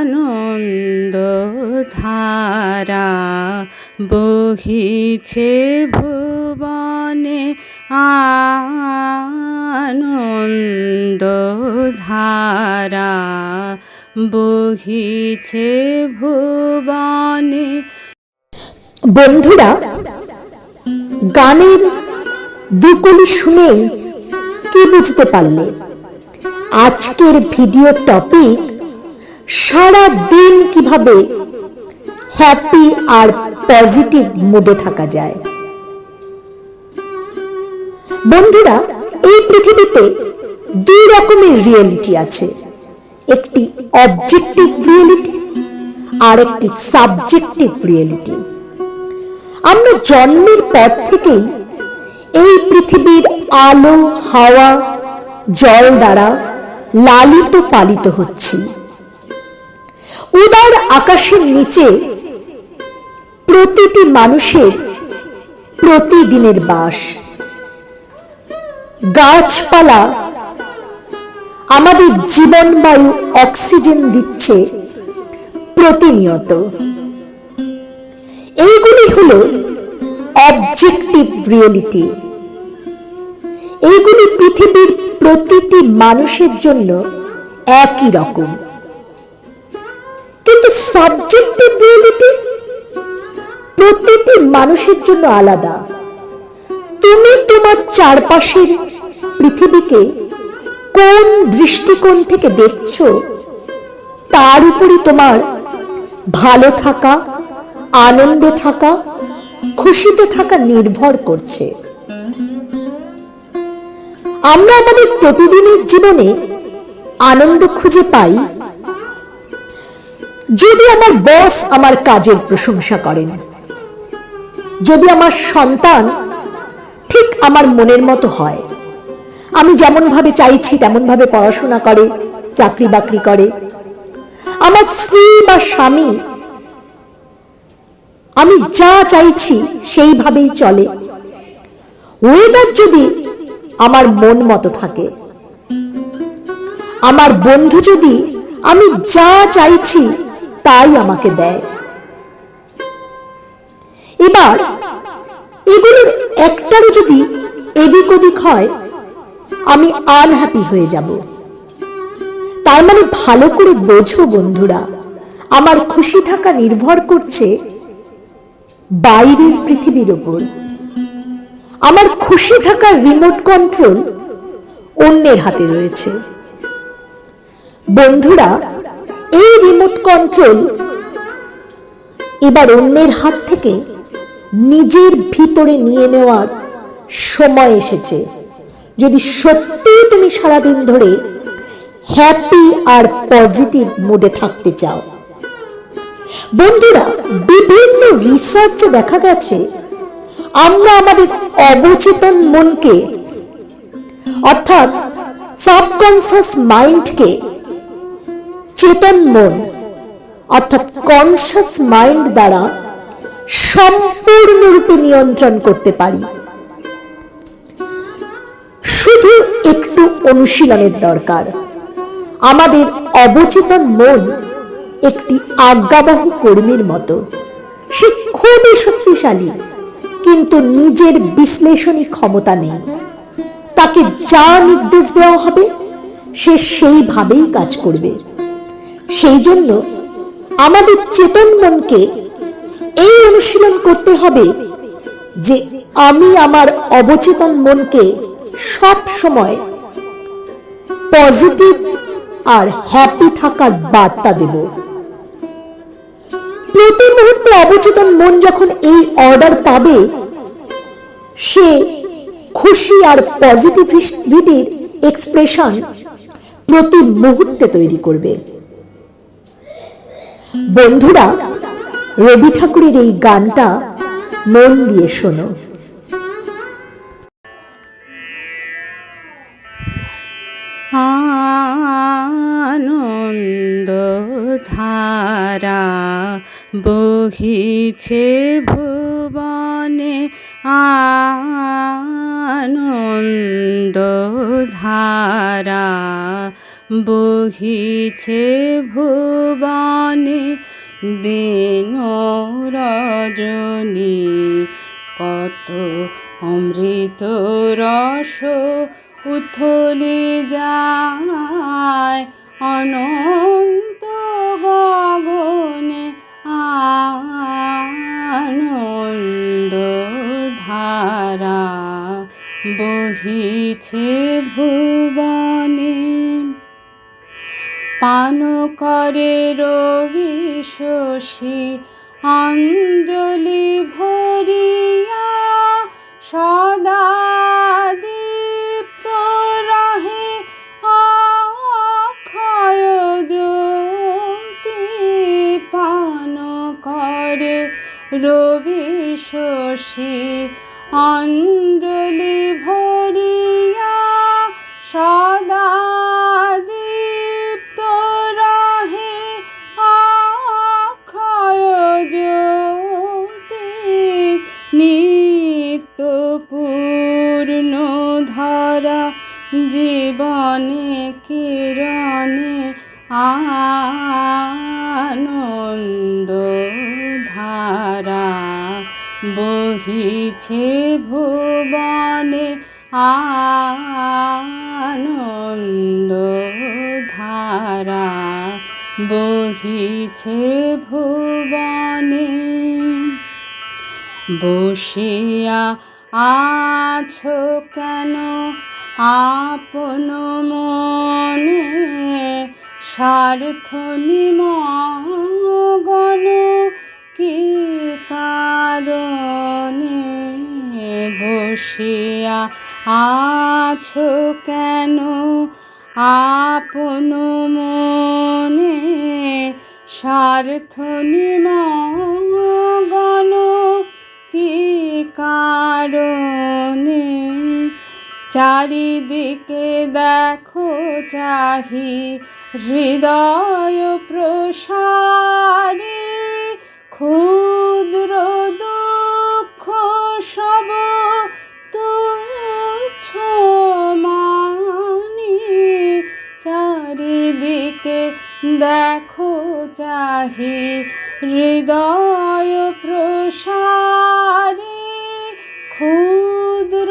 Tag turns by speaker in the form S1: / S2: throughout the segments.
S1: আনন্দ ধারা বহিছে ভুবনে আনন্দ ধারা বহিছে ভুবনে।
S2: বন্ধুরা, গানের দুকলি শুনে কি বুঝতে পারলে? আজকের ভিডিও টপিক সারা দিন কীভাবে হ্যাপি আর পজিটিভ মুডে থাকা যায়। বন্ধুরা, এই পৃথিবীতে দুই রকমের রিয়েলিটি আছে। একটি অবজেক্টিভ রিয়েলিটি আর একটি সাবজেক্টিভ রিয়েলিটি আমরা জন্মের পর থেকেই এই পৃথিবীর আলো, হাওয়া, জল দ্বারা লালিত পালিত হচ্ছি। উদার আকাশের নিচে প্রতিটি মানুষের প্রতিদিনের বাস। গাছপালা আমাদের জীবনবায়ু অক্সিজেন দিচ্ছে প্রতিনিয়ত। এইগুলি হল অবজেক্টিভ রিয়েলিটি এইগুলি পৃথিবীর প্রতিটি মানুষের জন্য একই রকম। কিন্তু সাবজেক্টিভ রিয়েলিটি প্রতিটি মানুষের জন্য আলাদা। তুমি তোমার চারপাশের পৃথিবীকে কোন দৃষ্টিকোণ থেকে দেখছ, তার উপরই তোমার ভালো থাকা, আনন্দে থাকা, খুশিতে থাকা নির্ভর করছে। আমরা আমাদের প্রতিদিনের জীবনে আনন্দ খুঁজে পাই যদি আমার বস আমার কাজের প্রশংসা করেন। যদি আমার সন্তান ঠিক আমার মনের মতো হয়। আমি যেমন ভাবে চাইছি তেমন ভাবে পড়াশোনা করে চাকরি বাকরি করে। আমার স্ত্রী বা স্বামী, আমি যা চাইছি সেইভাবেই চলে। ওয়েদার যদি আমার মন মতো থাকে। আমার বন্ধু যদি আমি যা চাইছি তাই আমাকে দেয়। এবার এগুলোর একটারও যদি এদিক ওদিক হয়, আমি আনহ্যাপি হয়ে যাব। তার মানে ভালো করে বোঝো বন্ধুরা, আমার খুশি থাকা নির্ভর করছে বাইরের পৃথিবীর ওপর। আমার খুশি থাকার রিমোট কন্ট্রোল অন্যের হাতে রয়েছে। বন্ধুরা, এই রিমোট কন্ট্রোল এবার অন্যের হাত থেকে নিজের ভিতরে নিয়ে নেওয়ার সময় এসেছে। যদি সত্যি তুমি সারাদিন ধরে হ্যাপি আর পজিটিভ মুডে থাকতে চাও। বন্ধুরা, বিভিন্ন রিসার্চে দেখা গেছে আমরা আমাদের অবচেতন মনকে, অর্থাৎ সাবকনসিয়াস মাইন্ডকে চেতন মন, অর্থাৎ কনসিয়াস মাইন্ড দ্বারা সম্পূর্ণরূপে নিয়ন্ত্রণ করতে পারি। শুধু একটু অনুশীলনের দরকার। আমাদের অবচেতন মন একটি আজ্ঞাবহ কর্মীর মতো। সে খুবই শক্তিশালী। কিন্তু নিজের বিশ্লেষণী ক্ষমতা নেই। তাকে যা নির্দেশ দেওয়া হবে, সে সেইভাবেই কাজ করবে। সেই জন্য আমাদের চেতন মনকে এই অনুশীলন করতে হবে যে আমি আমার অবচেতন মনকে সব সময় পজিটিভ আর হ্যাপি থাকার বার্তা দেব। প্রতি অবচেতন মন যখন এই অর্ডার পাবে, সে খুশি আর পজিটিভিটির এক্সপ্রেশন প্রতি মুহূর্তে তৈরি করবে। বন্ধুরা, রবি ঠাকুরের এই গানটা মন দিয়ে শোনো।
S1: আনন্দ ধারা বহিছে ভুবনে আনন্দ ধারা বহিছে ভুবনে দিন রজনী কত অমৃত রস উথলি যায় অনন্ত পান করে রবি শশী অঞ্জলি ভরিয়া সদা দীপ্ত রহে অক্ষয় পান করে রবি শশী অঞ্জলি জীবনে কিরণে আনন্দ ধারা বহিছে ভুবনে আনন্দ ধারা বহিছে ভুবনে। বসিয়া আছো কেন? আপন মনে স্বার্থ নিমগন কি কারণে বসিয়া আছো কেন? আপন মনে স্বার্থ নিমগন কি কারণে চারিদিকে দেখো চাহি হৃদয় প্রসারে, ক্ষুদ্র দুঃখ সব তুচ্ছ মানি। চারিদিকে দেখো চাহি হৃদয় প্রসারে, ক্ষুদ্র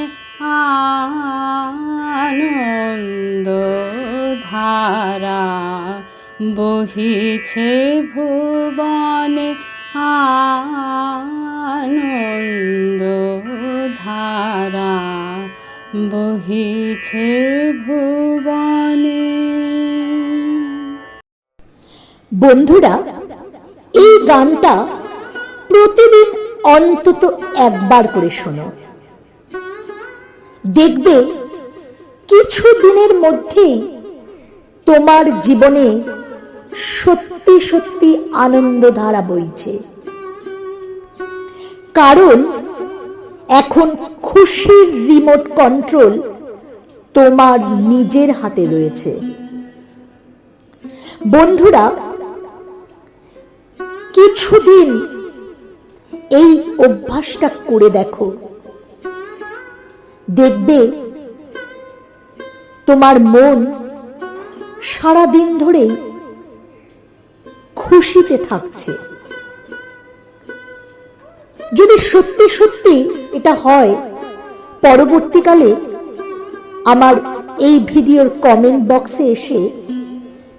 S1: ধারা বহিছে ভুবনে আনন্দ ধারা। বহিছে ভুবনে।
S2: বন্ধুরা, এই গানটা প্রতিদিন অন্তত একবার করে শোনো। দেখবে, কিছু দিনের মধ্যেই তোমার জীবনে সত্যি সত্যি আনন্দধারা বইছে। কারণ এখন খুশির রিমোট কন্ট্রোল তোমার নিজের হাতে রয়েছে। বন্ধুরা, কিছুদিন এই অভ্যাসটা করে দেখো। দেখবে তোমার মন সারা দিন ধরেই খুশিতে থাকছে। যদি সত্যি সত্যি এটা হয়, পরবর্তীকালে আমার এই ভিডিওর কমেন্ট বক্সে এসে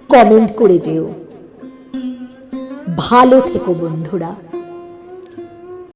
S2: কমেন্ট করে যেও। ভালো থেকো বন্ধুরা।